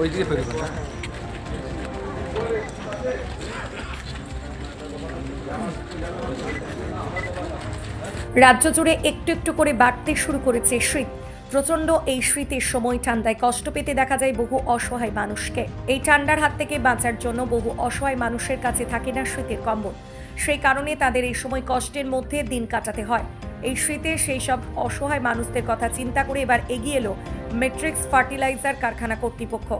ওই দিকে ফেরত হ্যাঁ। রাজ্য জুড়ে একটু একটু করে বাড়তে শুরু করেছে শীত। প্রচণ্ড এই শীতের সময় ঠান্ডায় কষ্ট পেতে দেখা যায় বহু অসহায় মানুষকে। এই ঠান্ডার হাত থেকে বাঁচার জন্য বহু অসহায় মানুষের কাছে থাকে না শীতের কম্বল। সেই কারণে তাদের এই সময় কষ্টের মধ্যে দিন কাটাতে হয়। এই শীতে সেই সব অসহায় মানুষদের কথা চিন্তা করে এবার এগিয়ে এলো মেট্রিক্স ফার্টিলাইজার কারখানা কর্তৃপক্ষ।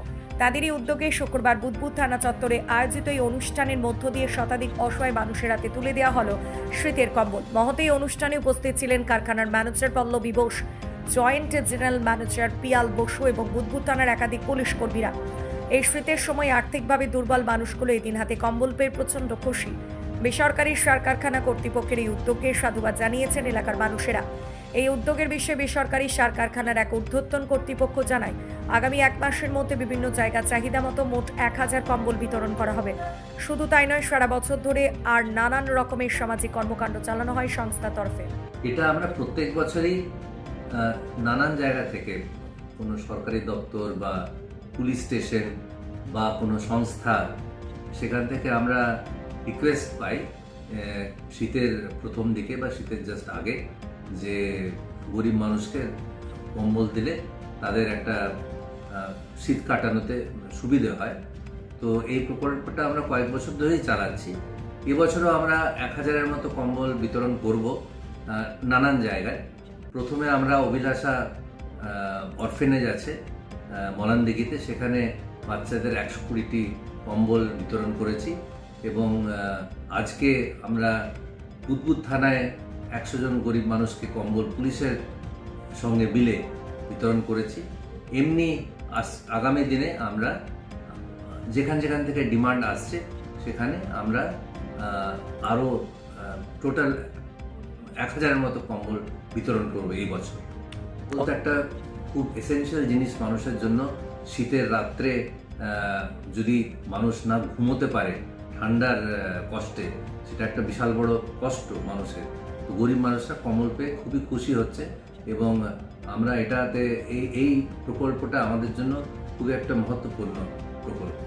তাদেরই উদ্যোগে শুক্রবার বুদবুদ থানা চত্বরে আয়োজিত এই অনুষ্ঠানের মধ্য দিয়ে শতাধিক অসহায় মানুষের হাতে তুলে দেওয়া হলো শীতের কম্বল। মহতে এই অনুষ্ঠানে উপস্থিত ছিলেন কারখানার manager Pallabi Bose, joint general manager Piyal Basu এবং বুদবুদ থানার একাধিক পুলিশ কর্মীরা। এই শীতের সময় আর্থিকভাবে দুর্বল মানুষগুলো এদিন হাতে কম্বল পেয়ে প্রচণ্ড খুশি। বেসরকারি সার কারখানা কর্তৃপক্ষের এই উদ্যোগকে সাধুবাদ জানিয়েছেন এলাকার মানুষেরা। এই উদ্যোগের বিষয়ে বেসরকারি সার কারখানার এক ঊর্ধ্বতন কর্তৃপক্ষ জানায়, আগামী এক মাসের মধ্যে বিভিন্ন জায়গা চাহিদা মতো মোট এক হাজার কম্বল বিতরণ করা হবে। শুধু তাই নয়, সারা বছর ধরে আর নানান রকমের সামাজিক কর্মকাণ্ড চালানো হয় সংস্থার তরফে। এটা আমরা প্রত্যেক বছরই নানান জায়গা থেকে কোনো সরকারি দপ্তর বা পুলিশ স্টেশন বা কোনো সংস্থা, সেখান থেকে আমরা রিকোয়েস্ট পাই শীতের প্রথম দিকে বা শীতের জাস্ট আগে যে গরিব মানুষকে কম্বল দিলে তাদের একটা শীত কাটানোতে সুবিধে হয়। তো এই প্রকল্পটা আমরা কয়েক বছর ধরেই চালাচ্ছি। এবছরও আমরা এক হাজারের মতো কম্বল বিতরণ করব নানান জায়গায়। প্রথমে আমরা অভিলাষা অরফেনেজ আছে মলানদিঘিতে। সেখানে বাচ্চাদের একশো কুড়িটি কম্বল বিতরণ করেছি। এবং আজকে আমরা বুদবুদ থানায় একশো জন গরিব মানুষকে কম্বল পুলিশের সঙ্গে বিলে বিতরণ করেছি। এমনি আগামী দিনে আমরা যেখান যেখান থেকে ডিমান্ড আসছে, সেখানে আমরা আরও টোটাল এক হাজারের মতো কম্বল বিতরণ করব এই বছর। বলতে একটা খুব এসেনশিয়াল জিনিস মানুষের জন্য, শীতের রাত্রে যদি মানুষ না ঘুমোতে পারে ঠান্ডার কষ্টে। সেটা একটা বিশাল বড় কষ্ট মানুষের। তো গরিব মানুষরা কমল পেয়ে খুবই খুশি হচ্ছে এবং আমরা এটাতে এই এই প্রকল্পটা আমাদের জন্য খুবই একটা মহত্বপূর্ণ প্রকল্প।